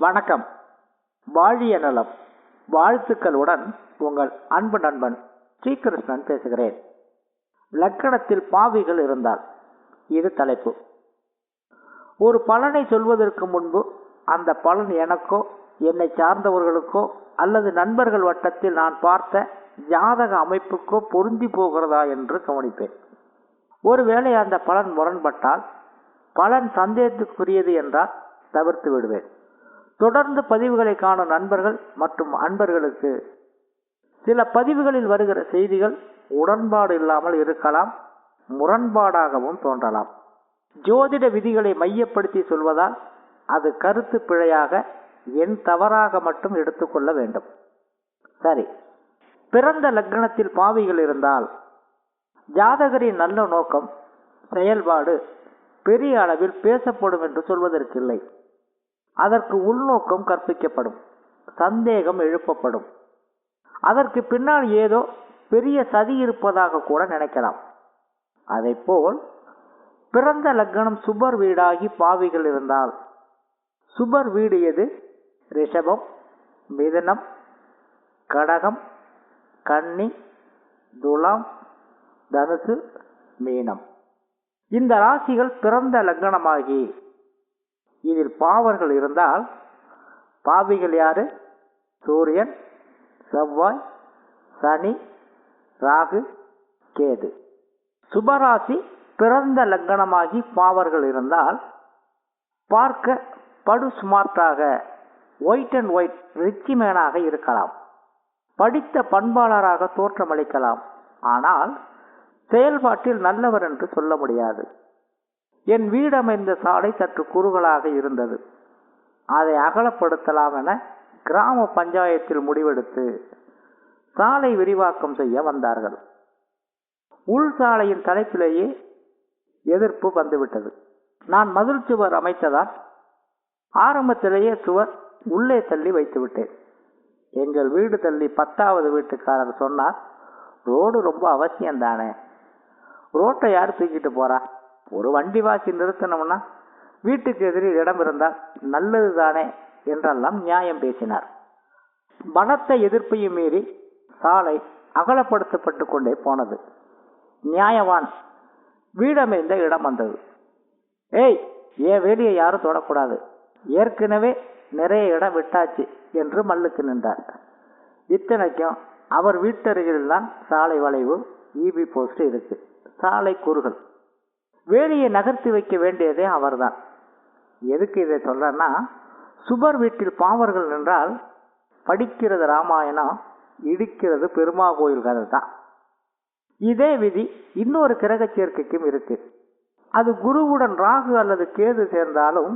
வணக்கம். வாழிய நலம். வாழ்த்துக்களுடன் உங்கள் அன்பு நண்பன் ஸ்ரீகிருஷ்ணன் பேசுகிறேன். லக்கணத்தில் பாவிகள் இருந்தால் இது தலைப்பு. ஒரு பலனை சொல்வதற்கு முன்பு அந்த பலன் எனக்கோ என்னை சார்ந்தவர்களுக்கோ அல்லது நண்பர்கள் வட்டத்தில் நான் பார்த்த ஜாதக அமைப்புக்கோ பொருந்தி போகிறதா என்று கவனிப்பேன். ஒருவேளை அந்த பலன் முரண்பட்டால் பலன் சந்தேகத்துக்குரியது என்றால் தவிர்த்து விடுவேன். தொடர்ந்து பதிவுகளை காணும் நண்பர்கள் மற்றும் அன்பர்களுக்கு. சில பதிவுகளில் வருகிற செய்திகள் உடன்பாடு இல்லாமல் இருக்கலாம் முரண்பாடாகவும் தோன்றலாம். ஜோதிட விதிகளை மையப்படுத்தி சொல்வதால் அது கருத்து பிழையாக என் தவறாக மட்டும் எடுத்துக்கொள்ள வேண்டும். சரி. பிறந்த லக்னத்தில் பாவிகள் இருந்தால் ஜாதகரின் நல்ல நோக்கம் செயல்பாடு பெரிய அளவில் பேசப்படும் என்று சொல்வதற்கில்லை. அதற்கு உள்நோக்கம் கற்பிக்கப்படும். சந்தேகம் எழுப்பப்படும். அதற்கு பின்னால் ஏதோ பெரிய சதி இருப்பதாக கூட நினைக்கலாம். போல் பிறந்த லக்னம் சுபர் வீடாகி பாவிகள் இருந்தால். சுபர் வீடு எது? ரிஷபம் மிதனம் கடகம் கன்னி துலாம் தனுசு மீனம். இந்த ராசிகள் பிறந்த லக்னமாகி இதில் பாவர்கள் இருந்தால் பாவிகள் யாரு? சூரியன் செவ்வாய் சனி ராகு கேது. சுபராசி பிறந்த லக்னமாகி பாவர்கள் இருந்தால் பார்க்க படு ஸ்மார்ட்டாக ஒயிட் அண்ட் ஒயிட் ரிச்சி மேனாக இருக்கலாம். படித்த பண்பாளராக தோற்றமளிக்கலாம். ஆனால் செயல்பாட்டில் நல்லவர் என்று சொல்ல முடியாது. என் வீடமைந்த சாலை சற்று குறுகலாக இருந்தது. அதை அகலப்படுத்தலாம் என கிராம பஞ்சாயத்தில் முடிவெடுத்து சாலை விரிவாக்கம் செய்ய வந்தார்கள். உள் சாலையின் தலைப்பிலேயே எதிர்ப்பு வந்துவிட்டது. நான் மதில் சுவர் அமைத்ததால் ஆரம்பத்திலேயே சுவர் உள்ளே தள்ளி வைத்து விட்டேன். எங்கள் வீடு தள்ளி பத்தாவது வீட்டுக்காரர் சொன்னார் ரோடு ரொம்ப அவசியம்தானே. ரோட்டை யார் தூக்கிட்டு போறா? ஒரு வண்டி வாசி நிறுத்தினோம்னா வீட்டுக்கு எதிரில் இடம் இருந்தால் நல்லது தானே என்றெல்லாம் நியாயம் பேசினார். பலத்த எதிர்ப்பையும் மீறி சாலை அகலப்படுத்தப்பட்டு கொண்டே போனது. நியாயவான் வீடமைந்த இடம் வந்தது. ஏய் ஏன் வேலியை யாரும் தொடக்கூடாது. ஏற்கனவே நிறைய இடம் விட்டாச்சு என்று மல்லுக்கு நின்றார். இத்தனைக்கும் அவர் வீட்டருகில்தான் சாலை வளைவு இபி போஸ்ட் இருக்கு. சாலை கூறுகள். வேலியை நகர்த்தி வைக்க வேண்டியதே அவர்தான். எதுக்கு இதை சொல்றேன்னா சுபர் வீட்டில் பாவர்கள் என்றால் படிக்கிறது ராமாயணம் இடிக்கிறது பெருமா கோயில் கதை தான் இதே விதி இன்னொரு கிரக சேர்க்கைக்கும் இருக்கு. அது குருவுடன் ராகு அல்லது கேது சேர்ந்தாலும்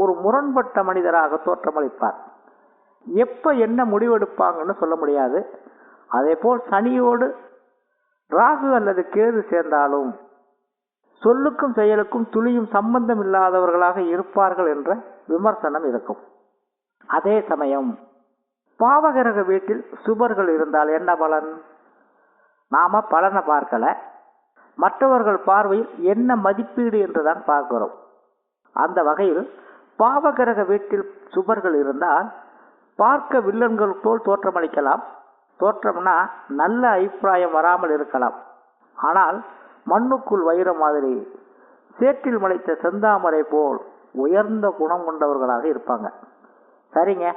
ஒரு முரண்பட்ட மனிதராக தோற்றமளிப்பார். எப்ப என்ன முடிவெடுப்பாங்கன்னு சொல்ல முடியாது. அதே போல் சனியோடு ராகு அல்லது கேது சேர்ந்தாலும் சொல்லுக்கும் செயலுக்கும் துளியும் சம்பந்தம் இல்லாதவர்களாக இருப்பார்கள் என்ற விமர்சனம் இருக்கும். அதே சமயம் பாவகிரக வீட்டில் சுபர்கள் இருந்தால் என்ன பலன்? நாம பலனை பார்க்கல. மற்றவர்கள் பார்வையில் என்ன மதிப்பீடு என்றுதான் பார்க்கிறோம். அந்த வகையில் பாவகிரக வீட்டில் சுபர்கள் இருந்தால் பார்க்க வில்லன்கள் போல் தோற்றமளிக்கலாம். தோற்றம்னா நல்ல அபிப்பிராயம் வராமல் இருக்கலாம். ஆனால் மண்ணுக்குள் வைரம் மாதிரி சேற்றில் முளைத்த செந்தாமரை போல் உயர்ந்த குணம் கொண்டவர்களாக இருப்பாங்க. சரிங்க.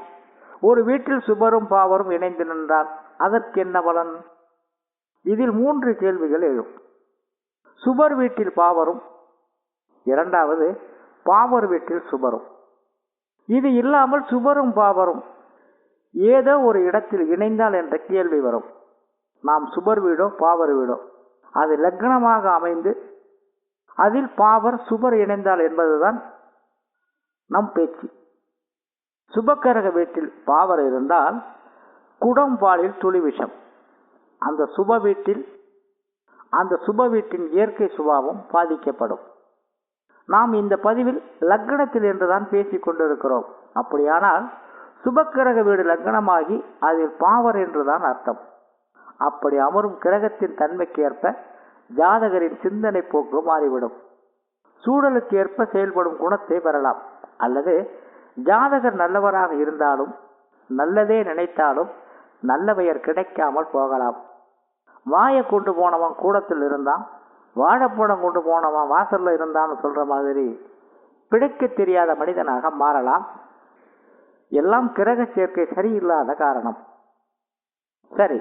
ஒரு வீட்டில் சுபரும் பாவரும் இணைந்து நின்றால் அதற்கு என்ன பலன்? இதில் மூன்று கேள்விகள் எழும். சுபர் வீட்டில் பாவரும் இரண்டாவது பாவர் வீட்டில் சுபரும். இது இல்லாமல் சுபரும் பாவரும் ஏதோ ஒரு இடத்தில் இணைந்தால் என்ற கேள்வி வரும். நாம் சுபர் வீடோ பாவர் வீடோ? அது லக்னமாக அமைந்து அதில் பாவர் சுபர் இணைந்தால் என்பதுதான் நம் பேச்சு. சுபக்கரக வீட்டில் பாவர் இருந்தால் குடம்பாலில் துளி விஷம். அந்த சுப வீட்டில் அந்த சுப வீட்டின் இயற்கை சுபாவம் பாதிக்கப்படும். நாம் இந்த பதிவில் லக்னத்தில் என்றுதான் பேசிக் கொண்டிருக்கிறோம். அப்படியானால் சுபக்கிரக வீடு லக்னமாகி அதில் பாவர் என்றுதான் அர்த்தம். அப்படி அமரும் கிரகத்தின் தன்மைக்கு ஏற்ப ஜாதகரின் சிந்தனை போக்கு மாறிவிடும். சூழலுக்கு ஏற்ப செயல்படும் குணத்தை பெறலாம். அல்லது ஜாதகர் நல்லவராக இருந்தாலும் நல்லதே நினைத்தாலும் நல்ல பெயர் கிடைக்காமல் போகலாம். வாயை கொண்டு போனவன் கூடத்தில் இருந்தான் வாழைப்பழம் கொண்டு போனவன் வாசல்ல இருந்தான்னு சொல்ற மாதிரி பிடிக்க தெரியாத மனிதனாக மாறலாம். எல்லாம் கிரக சேர்க்கை சரியில்லாத காரணம். சரி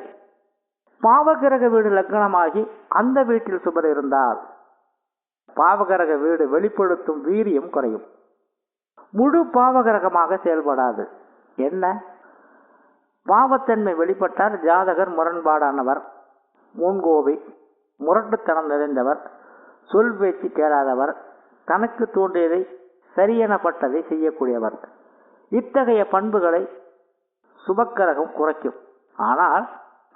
பாவகிரக வீடு லக்னமாகி அந்த வீட்டில் சுபர் இருந்தால் பாவகிரக வீடு வெளிப்படுத்தும் வீரியம் குறையும். முழு பாவகிரகமாக செயல்படாது. என்ன? பாவத்தன்மை வெளிப்பட்டால் ஜாதகர் முரண்பாடானவர் முன்கோபி முரட்டுத்தனம் நிறைந்தவர் சொல் பேச்சு கேளாதவர் தனக்கு தோன்றியதை சரியெனப்பட்டதை செய்யக்கூடியவர். இத்தகைய பண்புகளை சுபக்கரகம் குறைக்கும். ஆனால்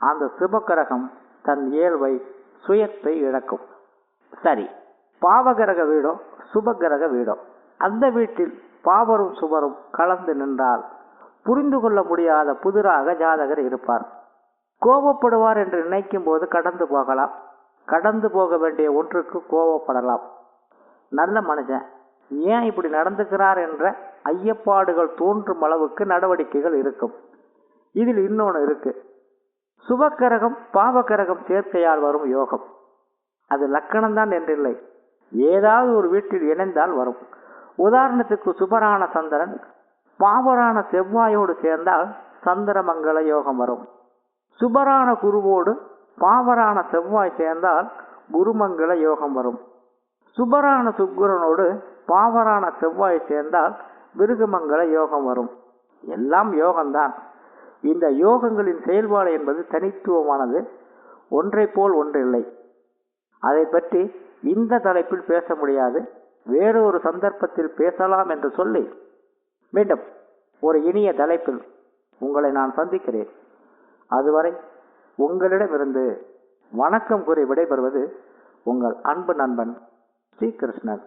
அந்த சுபக்கிரகம் தன் இயல்பை சுயத்தை இழக்கும். சரி பாவகிரக வீடோ சுபகிரக வீடோ? அந்த வீட்டில் பாவரும் சுபரும் கலந்து நின்றால் புரிந்து கொள்ள முடியாத புதிராக ஜாதகர் இருப்பார். கோபப்படுவார் என்று நினைக்கும் போது கடந்து போகலாம். கடந்து போக வேண்டிய ஒன்றுக்கு கோபப்படலாம். நல்ல மனுஷன் ஏன் இப்படி நடந்துக்கிறார் என்ற ஐயப்பாடுகள் தோன்றும் அளவுக்கு நடவடிக்கைகள் இருக்கும். இதில் இன்னொன்று இருக்குது சுபக்கரகம் பாவக்கரகம் சேர்க்கையால் வரும் யோகம். அது லக்கணம்தான் என்றில்லை. ஏதாவது ஒரு வீட்டில் இணைந்தால் வரும். உதாரணத்துக்கு சுபரான சந்திரன் பாவரான செவ்வாயோடு சேர்ந்தால் சந்திரமங்கல யோகம் வரும். சுபரான குருவோடு பாவரான செவ்வாய் சேர்ந்தால் குருமங்கல யோகம் வரும். சுபரான சுக்கரனோடு பாவரான செவ்வாய் சேர்ந்தால் விருகமங்கல யோகம் வரும். எல்லாம் யோகம்தான். இந்த யோகங்களின் செயல்பாடு என்பது தனித்துவமானது. ஒன்றை போல் ஒன்றில்லை அதை பற்றி இந்த தலைப்பில் பேச முடியாது. வேறொரு சந்தர்ப்பத்தில் பேசலாம் என்று சொல்லி மீண்டும் ஒரு இனிய தலைப்பில் உங்களை நான் சந்திக்கிறேன். அதுவரை உங்களிடமிருந்து வணக்கம் கூறி விடைபெறுவது உங்கள் அன்பு நண்பன் ஸ்ரீகிருஷ்ணன்